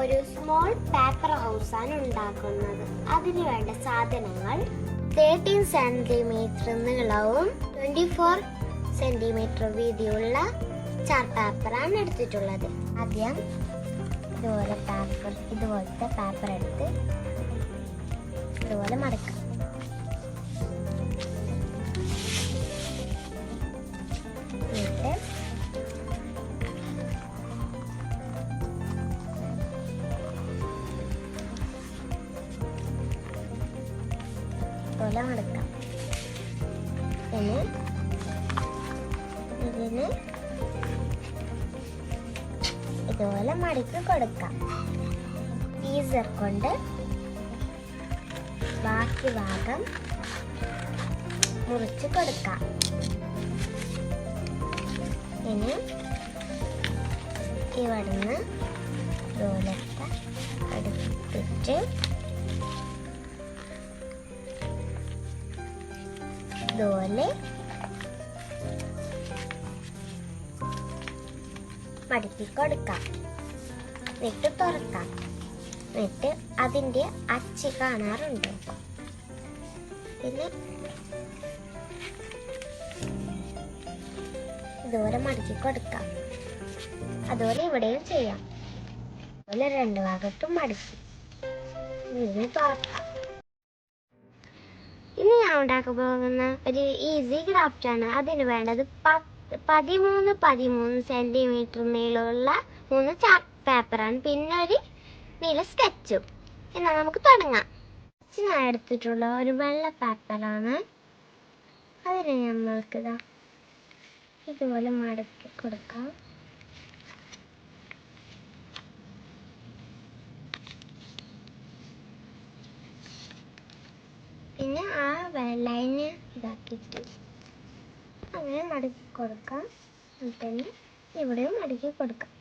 ഒരു small paper house ആണ് ഉണ്ടാക്കുന്നത്. അതിന് വേണ്ട സാധനങ്ങൾ തേർട്ടീൻ സെന്റിമീറ്റർ നീളവും ട്വന്റി ഫോർ സെന്റിമീറ്റർ വീതിയുള്ള ചാർട്ട് പേപ്പറാണ് എടുത്തിട്ടുള്ളത്. ആദ്യം ഇതുപോലെ പേപ്പർ ഇതുപോലത്തെ പേപ്പർ എടുത്ത് ഇതുപോലെ മടക്കാം ഇതുപോലെ മടക്കാം. പിന്നെ ഇതിന് ഇതുപോലെ മടക്കി കൊടുക്കാം. ഈസർ കൊണ്ട് ബാക്കി ഭാഗം മുറിച്ച് കൊടുക്കാം. ഇനി ഇവിടുന്ന് ഇതുപോലത്തെ അടുപ്പിച്ച് ഇതുപോലെ മടക്കി കൊടുക്കാം. എന്നിട്ട് തുറക്കാം. എന്നിട്ട് അതിന്റെ അച്ചി കാണാറുണ്ട്. പിന്നെ ഇതുപോലെ മടക്കി കൊടുക്കാം. അതുപോലെ ഇവിടെയും ചെയ്യാം. അതുപോലെ രണ്ട് ഭാഗത്തും മടക്കി. ഇനി തുറക്കാം. ഉണ്ടാക്കാൻ പോകുന്ന ഒരു ഈസി ക്രാഫ്റ്റ് ആണ്. അതിന് വേണ്ടത് പത്ത് പതിമൂന്ന് പതിമൂന്ന് സെന്റിമീറ്റർ നീളമുള്ള മൂന്ന് ചാർട്ട് പേപ്പറാണ് പിന്നെ ഒരു നീല സ്കെച്ചും എന്നാൽ നമുക്ക് തുടങ്ങാം. ഞാൻ എടുത്തിട്ടുള്ള ഒരു വെള്ള പേപ്പറാണ് അതിന് നമ്മൾക്ക് ഇതാ ഇതുപോലെ മടക്കി കൊടുക്കാം. ഇതാക്കിയിട്ട് അങ്ങനെ മടക്കി കൊടുക്കാം. എന്നിട്ട് ഇവിടെയും മടക്കി കൊടുക്കാം.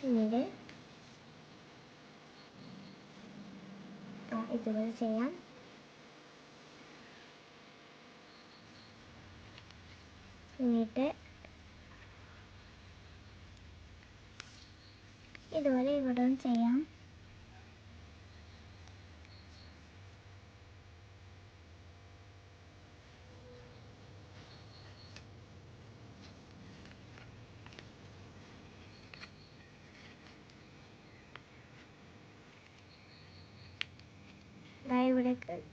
പിന്നീട് ഇതുപോലെ ചെയ്യാം. എന്നിട്ട് ഇതുപോലെ ഇവിടെയും ചെയ്യാം.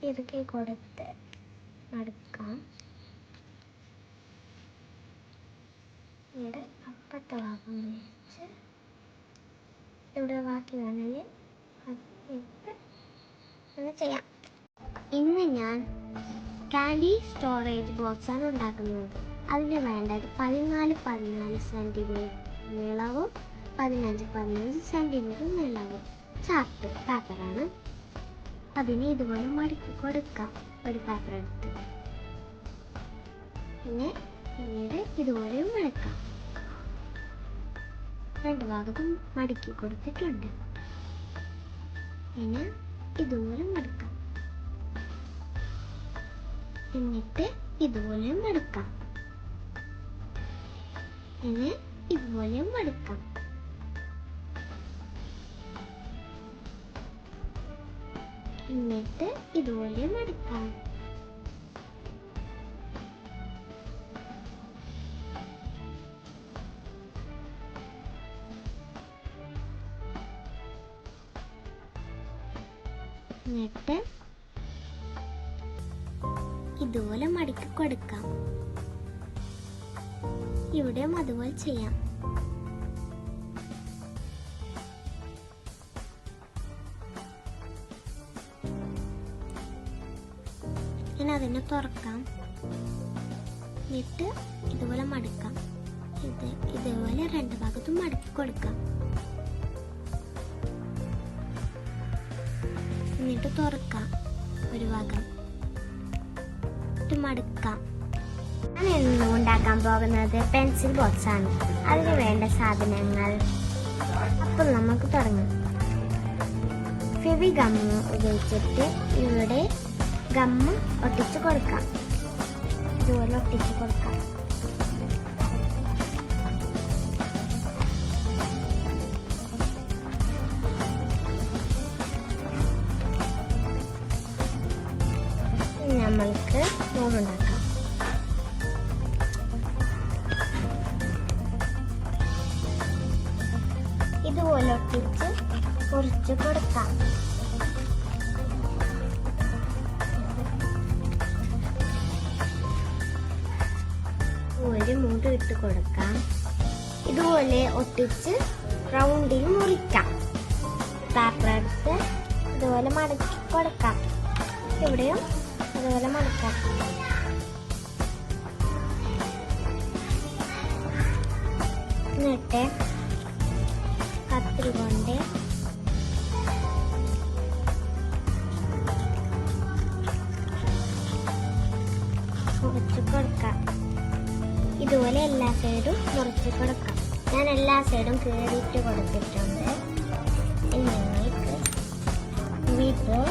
ഇറുക്കി കൊടുത്ത് മടുക്കാം ഇവിടെ അപ്പത്തെ ഭാഗം വെച്ച് ഇവിടെ ബാക്കി വേണമെങ്കിൽ അങ്ങനെ ചെയ്യാം. ഇന്ന് ഞാൻ കാൻഡി സ്റ്റോറേജ് ബോക്സാണ് ഉണ്ടാക്കുന്നത്. അതിന് വേണ്ടത് പതിനാല് പതിനാല് സെന്റിമീറ്റർ നീളവും പതിനഞ്ച് പതിനഞ്ച് സെന്റിമീറ്റർ നീളവും. ചാർട്ട് പേപ്പറാണ് അതിന് ഇതുപോലെ മടക്കി കൊടുക്കാം. ഒരു പേപ്പർ എടുത്ത്. പിന്നെ പിന്നീട് ഇതുപോലെ മടക്കാം. രണ്ട് ഭാഗത്തും മടക്കി കൊടുത്തിട്ടുണ്ട്. പിന്നെ ഇതുപോലെ മടക്കാം. എന്നിട്ട് ഇതുപോലെ മടക്കാം. പിന്നെ ഇതുപോലെ മടക്കാം. എന്നിട്ട് ഇതുപോലെ മടക്കാം എന്നിട്ട് ഇതുപോലെ മടക്കി കൊടുക്കാം. ഇവിടെയും അതുപോലെ ചെയ്യാം. ഇനി അതിനെ തുറക്കാം. എന്നിട്ട് ഇതുപോലെ മടുക്കാം. ഇത് ഇതുപോലെ രണ്ട് ഭാഗത്തും മടക്കി കൊടുക്കാം. എന്നിട്ട് തുറക്കാം ഒരു ഭാഗം. എന്നിട്ട് മടക്കാം. ഞാൻ ഉണ്ടാക്കാൻ പോകുന്നത് പെൻസിൽ ബോക്സ് ആണ്. അതിന് വേണ്ട സാധനങ്ങൾ. അപ്പോൾ നമുക്ക് തുടങ്ങാം. ഫെവി ഗമ്മ ഉപയോഗിച്ചിട്ട് ഇവിടെ ഗമ്മ് ഒട്ടിച്ച് കൊടുക്കാം. ഇതുപോലെ ഒട്ടിച്ച് കൊടുക്കാം. നമ്മൾക്ക് മോളുണ്ടാക്കാം ഇതുപോലെ ഒട്ടിച്ച് കുറച്ച് കൊടുക്കാം. ഇട്ട് കൊടുക്കാം. ഇതുപോലെ ഒട്ടിച്ച് റൗണ്ടിൽ മുറിക്കാം. പേപ്പർ എടുത്ത് ഇതുപോലെ മടക്കി കൊടുക്കാം. ഇവിടെയും ഇതുപോലെ മടക്കാം. എന്നിട്ട് കത്തിരി കൊണ്ട് കൊടുക്കാം. ഇതുപോലെ എല്ലാ സൈഡും മുറിച്ച് കൊടുക്കാം. ഞാൻ എല്ലാ സൈഡും കീറിയിട്ട് കൊടുത്തിട്ടുണ്ട്. ഇനി ഇപ്പോൾ